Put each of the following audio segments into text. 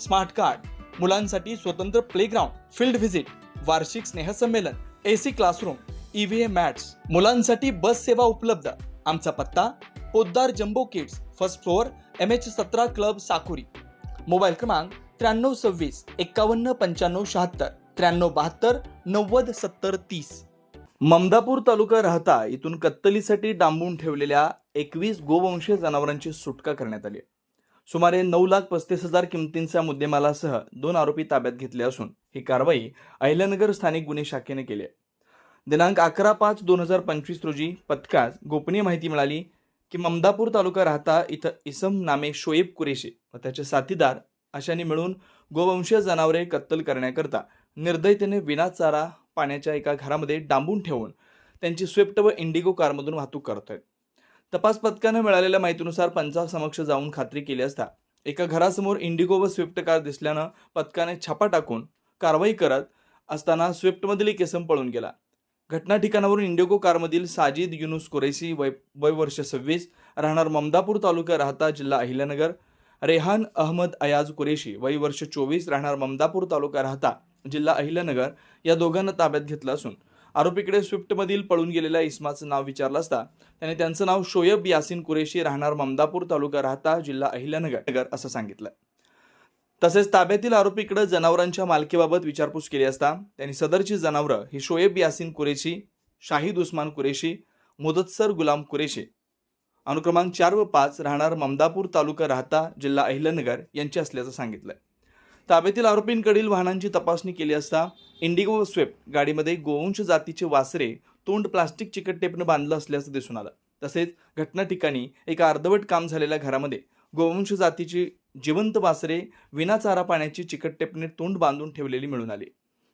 Smart card मुलांसाठी स्वतंत्र playground field visit वार्षिक स्नेहसंमेलन A C classroom EVM mats मुलांसाठी बस सेवा उपलब्ध. आमचा पत्ता Podar jumbo kids first floor M H सतरा क्लब साकुरी. मोबाईल क्रमांक त्र्याण्णव सव्वीस एक्कावन्न पंच्याण्णव शहात्तर त्र्याण्णव बहात्तर नव्वद सत्तर तीस. ममदापूर तालुका राहता इथून कत्तलीसाठी डांबून ठेवलेल्या एकवीस गोवंशीय जनावरांची सुटका करण्यात आली सुमारे नऊ लाख पस्तीस हजार किमतींच्या मुद्देमालासह दोन आरोपी ताब्यात घेतले असून ही कारवाई अहिल्यानगर स्थानिक गुन्हे शाखेने केली आहे. दिनांक अकरा पाच दोन हजार पंचवीस रोजी पथकास गोपनीय माहिती मिळाली की ममदापूर तालुका राहता इथं इसम नामे शोएब कुरेशी व त्याचे साथीदार अशांनी मिळून गोवंशीय जनावरे कत्तल करण्याकरता निर्दयतेने विना चारा पाण्याच्या एका घरामध्ये डांबून ठेवून त्यांची स्विफ्ट व इंडिगो कारमधून वाहतूक करत आहेत तपास पथकानं मिळालेल्या माहितीनुसार पंचासमक्ष जाऊन खात्री केली असता एका घरासमोर इंडिगो व स्विफ्ट कार दिसल्यानं पथकाने छापा टाकून कारवाई करत असताना स्विफ्टमधील एक पळून गेला. घटना ठिकाणावरून इंडिगो कारमधील साजिद युनुस कुरेशी वय वय वर्ष सव्वीस राहणार ममदापूर तालुका राहता जिल्हा अहिल्यानगर रेहान अहमद अयाज कुरेशी वय वर्ष चोवीस राहणार ममदापूर तालुका राहता जिल्हा अहिल्यानगर या दोघांना ताब्यात घेतलं असून आरोपीकडे स्विफ्टमधील पळून गेलेल्या इस्माचं नाव विचारलं असता त्याने त्यांचं नाव शोयब यासिन कुरेशी राहणार ममदापूर तालुका राहता जिल्हा अहिल्यानगर असं सांगितलं. तसेच ताब्यातील आरोपीकडे जनावरांच्या मालकीबाबत विचारपूस केली असता त्यांनी सदरची जनावरं ही शोएब यासिन कुरेशी शाहिद उस्मान कुरेशी मुदत्सर गुलाम कुरेशी अनुक्रमांक चार व पाच राहणार ममदापूर तालुका राहता जिल्हा अहिल्यानगर यांची असल्याचं सांगितलं ताब्यातील आरोपींकडील वाहनांची तपासणी केली असता इंडिगो व गाडीमध्ये गोवंश जातीचे वासरे तोंड प्लास्टिक चिकट टेपनं बांधलं असल्याचं दिसून आलं. तसेच घटना ठिकाणी एका अर्धवट काम झालेल्या घरामध्ये गोवंश जातीची जिवंत वासरे विना चारा पाण्याची चिकट टेपने तोंड बांधून ठेवलेली मिळून आली.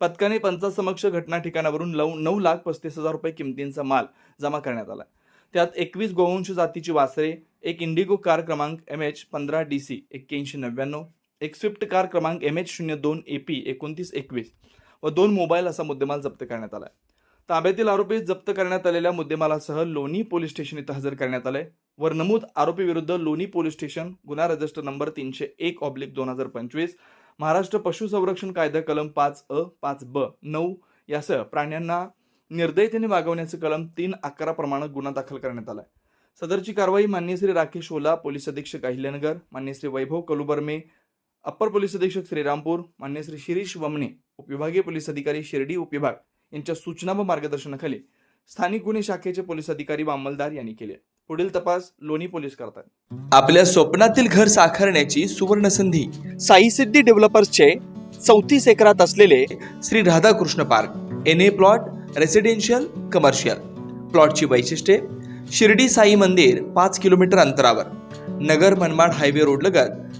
पथकाने पंचासमक्ष घटना ठिकाणावरून नऊ नऊ लाख पस्तीस हजार रुपये किमतींचा माल जमा करण्यात आला. त्यात एकवीस गोवंश जातीची वासरे एक इंडिगो कार क्रमांक एम एच पंधरा डी सी एक्क्याऐंशी नव्याण्णव एक स्विफ्ट कार क्रमांक एम एच शून्य दोन ए पी एकोणतीस एकवीस व दोन मोबाईल असा मुद्देमाल जप्त करण्यात आला आहे ताब्यातील आरोपी जप्त करण्यात आलेल्या मुद्देमालासह लोणी पोलीस स्टेशन इथं हजर करण्यात आले वर नमूद आरोपी विरुद्ध लोणी पोलीस स्टेशन गुन्हा रजिस्टर नंबर तीनशे एक ऑब्लिक दोन हजार पंचवीस महाराष्ट्र पशुसंरक्षण कायदा कलम पाच अ पाच ब नऊ यासह प्राण्यांना निर्दयतेने वागवण्याचे कलम तीन अकरा प्रमाणे गुन्हा दाखल करण्यात आला सदरची कारवाई मान्य श्री राकेश ओला पोलीस अधीक्षक अहिल्यानगर मान्य श्री वैभव कलुबर्मे अप्पर पोलीस अधीक्षक श्रीरामपूर मान्य श्री शिरीष वमने उपविभागीय पोलीस अधिकारी शिर्डी उपविभाग यांच्या सूचना व मार्गदर्शनाखाली स्थानिक गुन्हे शाखेचे पोलीस अधिकारी व अंमलदार यांनी केले. पुढील तपास लोणी पोलीस करतात. आपल्या स्वप्नातील घर साकारण्याची सुवर्ण संधी साई सिद्धी डेव्हलपर्सचे चौतीस एकरात असलेले Shri Radhakrishna park N A plot residential commercial प्लॉटची वैशिष्ट्ये शिर्डी साई मंदिर पाच किलोमीटर अंतरावर नगर मनमाड हायवे रोड लगत